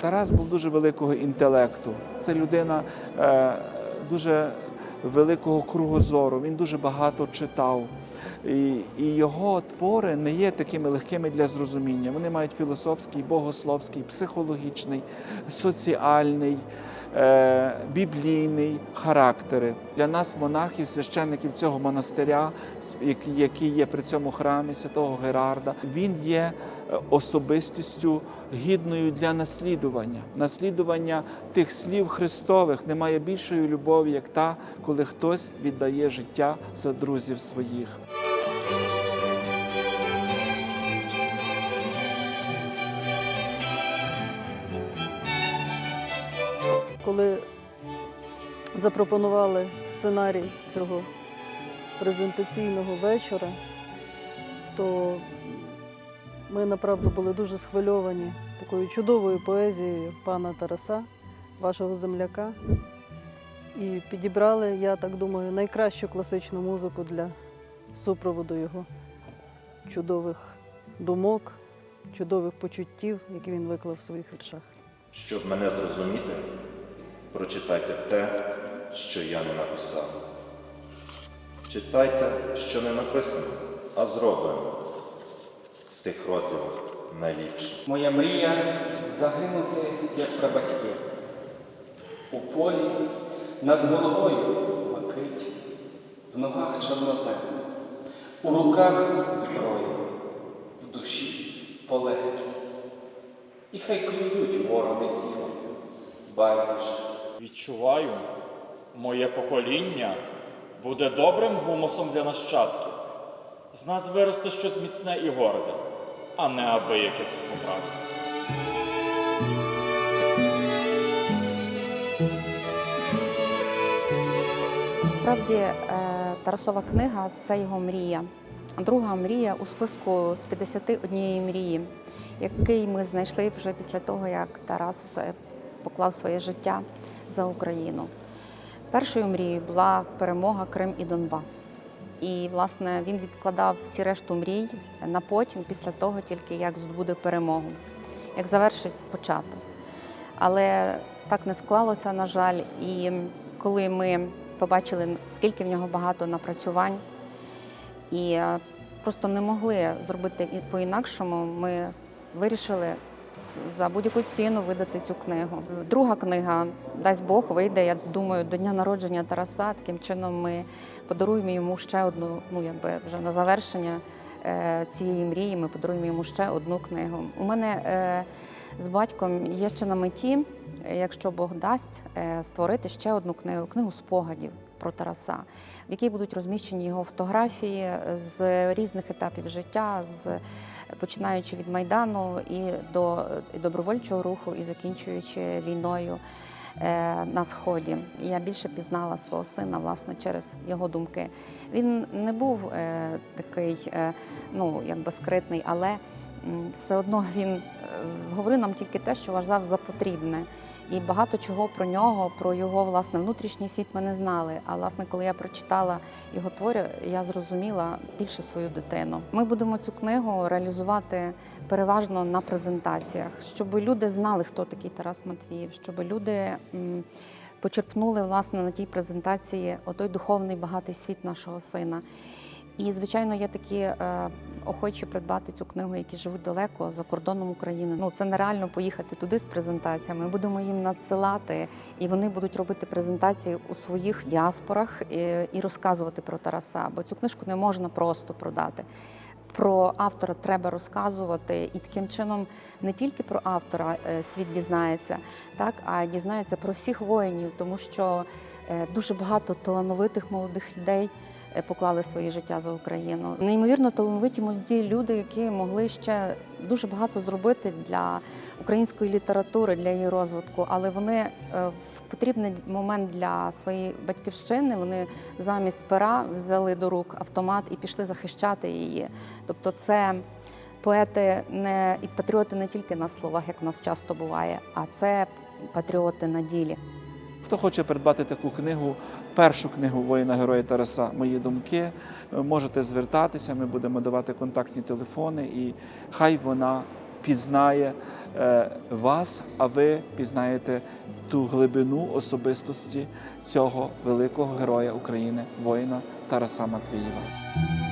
Тарас був дуже великого інтелекту. Це людина е, дуже великого кругозору. Він дуже багато читав. І, і його твори не є такими легкими для зрозуміння. Вони мають філософський, богословський, психологічний, соціальний, е, біблійний характери. Для нас, монахів, священників цього монастиря, який- є при цьому храмі святого Герарда, він є особистістю гідною для наслідування. Наслідування тих слів Христових немає більшої любові, як та, коли хтось віддає життя за друзів своїх. Коли запропонували сценарій цього презентаційного вечора, то ми направду були дуже схвильовані такою чудовою поезією пана Тараса, вашого земляка. І підібрали, я так думаю, найкращу класичну музику для супроводу його чудових думок, чудових почуттів, які він виклав в своїх віршах. Щоб мене зрозуміти, прочитайте те, що я не написав. Читайте, що не написано, а зроблено. Тих розділах найліпше. Моя мрія загинути, як прабатьки. У полі над головою блакить, в ногах чорнозем, у руках зброя, в душі полегкість. І хай клюють ворони тіло, байдуже. Відчуваю, моє покоління буде добрим гумусом для нащадків. З нас виросте щось міцне і горде, а не аби яке сухотрав'я. Насправді е, Тарасова книга це його мрія. Друга мрія у списку з 51 мрії, який ми знайшли вже після того, як Тарас е, поклав своє життя за Україну. Першою мрією була перемога Крим і Донбас. І, власне, він відкладав всі решту мрій на потім, після того, тільки як здобуде перемогу, як завершить початок. Але так не склалося, на жаль. І коли ми побачили, скільки в нього багато напрацювань, і е, просто не могли зробити по-інакшому, ми вирішили за будь-яку ціну видати цю книгу. Друга книга, дасть Бог, вийде, я думаю, до дня народження Тараса. Таким чином ми подаруємо йому ще одну, ну якби вже на завершення е, цієї мрії. Ми подаруємо йому ще одну книгу. У мене е, з батьком є ще на меті, якщо Бог дасть, е, створити ще одну книгу книгу спогадів про Тараса, в якій будуть розміщені його фотографії з різних етапів життя, з починаючи від майдану і до і добровольчого руху, і закінчуючи війною е, на сході. Я більше пізнала свого сина власне через його думки. Він не був е, такий, е, ну якби скритний, але все одно він е, говорив нам тільки те, що вважав за потрібне. І багато чого про нього, про його власне внутрішній світ ми не знали. А власне, коли я прочитала його твори, я зрозуміла більше свою дитину. Ми будемо цю книгу реалізувати переважно на презентаціях, щоб люди знали, хто такий Тарас Матвіїв, щоб люди почерпнули власне на тій презентації отой духовний багатий світ нашого сина. І, звичайно, є такі е, охочі придбати цю книгу, які живуть далеко за кордоном України. Ну це нереально поїхати туди з презентаціями. Ми будемо їм надсилати, і вони будуть робити презентації у своїх діаспорах і, розказувати про Тараса. Бо цю книжку не можна просто продати. Про автора треба розказувати, і таким чином не тільки про автора е, світ дізнається, так а дізнається про всіх воїнів, тому що е, дуже багато талановитих молодих людей поклали своє життя за Україну. Неймовірно талановиті молоді люди, які могли ще дуже багато зробити для української літератури, для її розвитку, але вони е, в потрібний момент для своєї батьківщини вони замість пера взяли до рук автомат і пішли захищати її. Тобто, це поети не і патріоти не тільки на словах, як в нас часто буває, а це патріоти на ділі. Хто хоче придбати таку книгу, першу книгу воїна героя Тараса Мої думки, е, можете звертатися. Ми будемо давати контактні телефони, і хай вона пізнає е, вас, а ви пізнаєте ту глибину особистості цього великого героя України, воїна Тараса Матвієва.